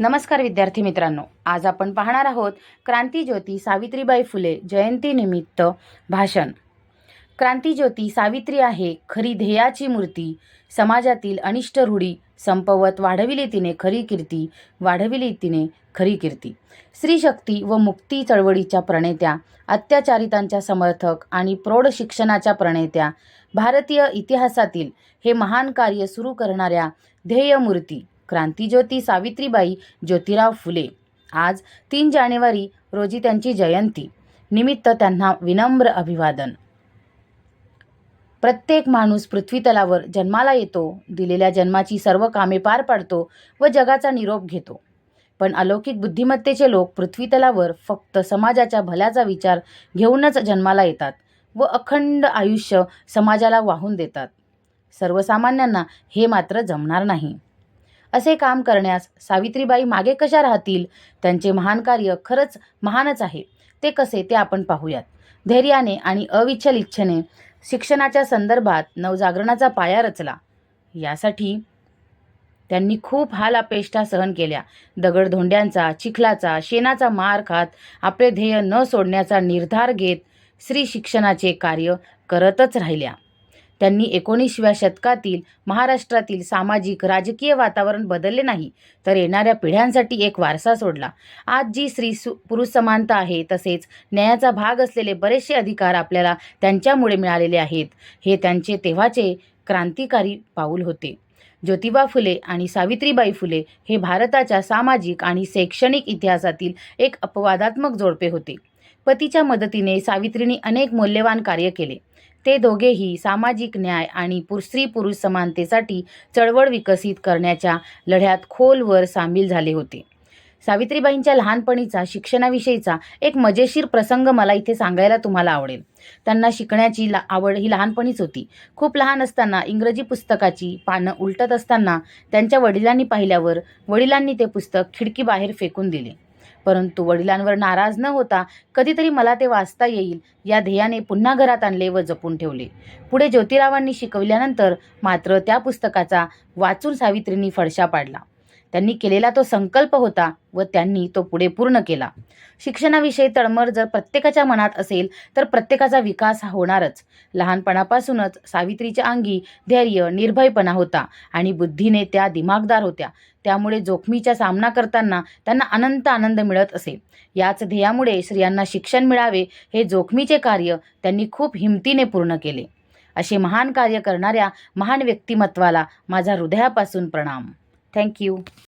नमस्कार विद्यार्थी मित्रांनो. आज आपण पाहणार आहोत क्रांतीज्योती सावित्रीबाई फुले जयंतीनिमित्त भाषण. क्रांतीज्योती सावित्री आहे खरी ध्येयाची मूर्ती. समाजातील अनिष्ट रूढी संपवत वाढविली तिने खरी कीर्ती वाढविली तिने खरी कीर्ती. स्त्रीशक्ती व मुक्ती चळवळीच्या प्रणेत्या अत्याचारितांच्या समर्थक आणि प्रौढ शिक्षणाच्या प्रणेत्या भारतीय इतिहासातील हे महान कार्य सुरू करणाऱ्या ध्येयमूर्ती क्रांतीज्योती सावित्रीबाई ज्योतिराव फुले. आज तीन जानेवारी रोजी त्यांची जयंती. निमित्त त्यांना विनम्र अभिवादन. प्रत्येक माणूस पृथ्वीतलावर जन्माला येतो दिलेल्या जन्माची सर्व कामे पार पाडतो व जगाचा निरोप घेतो. पण अलौकिक बुद्धिमत्तेचे लोक पृथ्वीतलावर फक्त समाजाच्या भल्याचा विचार घेऊनच जन्माला येतात व अखंड आयुष्य समाजाला वाहून देतात. सर्वसामान्यांना हे मात्र जमणार नाही. असे काम करण्यास सावित्रीबाई मागे कशा राहतील? त्यांचे महान कार्य खरंच महानच आहे. ते कसे ते आपण पाहूयात. धैर्याने आणि अविचल इच्छेने शिक्षणाच्या संदर्भात नवजागरणाचा पाया रचला. यासाठी त्यांनी खूप हाल अपेष्टा सहन केल्या. दगडधोंड्यांचा चिखलाचा शेणाचा मार खात आपले ध्येय न सोडण्याचा निर्धार घेत स्त्री शिक्षणाचे कार्य करतच राहिल्या. त्यांनी एकोणीसव्या शतकातील महाराष्ट्रातील सामाजिक राजकीय वातावरण बदलले नाही तर येणाऱ्या पिढ्यांसाठी एक वारसा सोडला. आज जी स्त्री सु पुरुष समानता आहे तसेच न्यायाचा भाग असलेले बरेचसे अधिकार आपल्याला त्यांच्यामुळे मिळालेले आहेत. हे त्यांचे तेव्हाचे क्रांतिकारी पाऊल होते. ज्योतिबा फुले आणि सावित्रीबाई फुले हे भारताच्या सामाजिक आणि शैक्षणिक इतिहासातील एक अपवादात्मक जोडपे होते. पतीच्या मदतीने सावित्रीने अनेक मौल्यवान कार्य केले. ते दोघेही सामाजिक न्याय आणि स्त्री पुरुष समानतेसाठी चळवळ विकसित करण्याच्या लढ्यात खोलवर सामील झाले होते. सावित्रीबाईंच्या लहानपणीचा शिक्षणाविषयीचा एक मजेशीर प्रसंग मला इथे सांगायला तुम्हाला आवडेल. त्यांना शिकण्याची ला आवड ही लहानपणीच होती. खूप लहान असताना इंग्रजी पुस्तकाची पानं उलटत असताना त्यांच्या वडिलांनी पाहिल्यावर वडिलांनी ते पुस्तक खिडकीबाहेर फेकून दिले. परंतु वडिलांवर नाराज न होता कधीतरी मला ते वाचता येईल या ध्येयाने पुन्हा घरात आणले व जपून ठेवले. पुढे ज्योतिरावांनी शिकविल्यानंतर मात्र त्या पुस्तकाचा वाचून सावित्रींनी फडशा पाडला. त्यांनी केलेला तो संकल्प होता व त्यांनी तो पुढे पूर्ण केला. शिक्षणाविषयी तळमळ जर प्रत्येकाच्या मनात असेल तर प्रत्येकाचा विकास हा होणारच. लहानपणापासूनच सावित्रीच्या अंगी धैर्य निर्भयपणा होता आणि बुद्धीने त्या दिमागदार होत्या. त्यामुळे जोखमीचा सामना करताना त्यांना अनंत आनंद मिळत असे. याच ध्येयामुळे स्त्रियांना शिक्षण मिळावे हे जोखमीचे कार्य त्यांनी खूप हिमतीने पूर्ण केले. असे महान कार्य करणाऱ्या महान व्यक्तिमत्वाला माझा हृदयापासून प्रणाम. Thank you.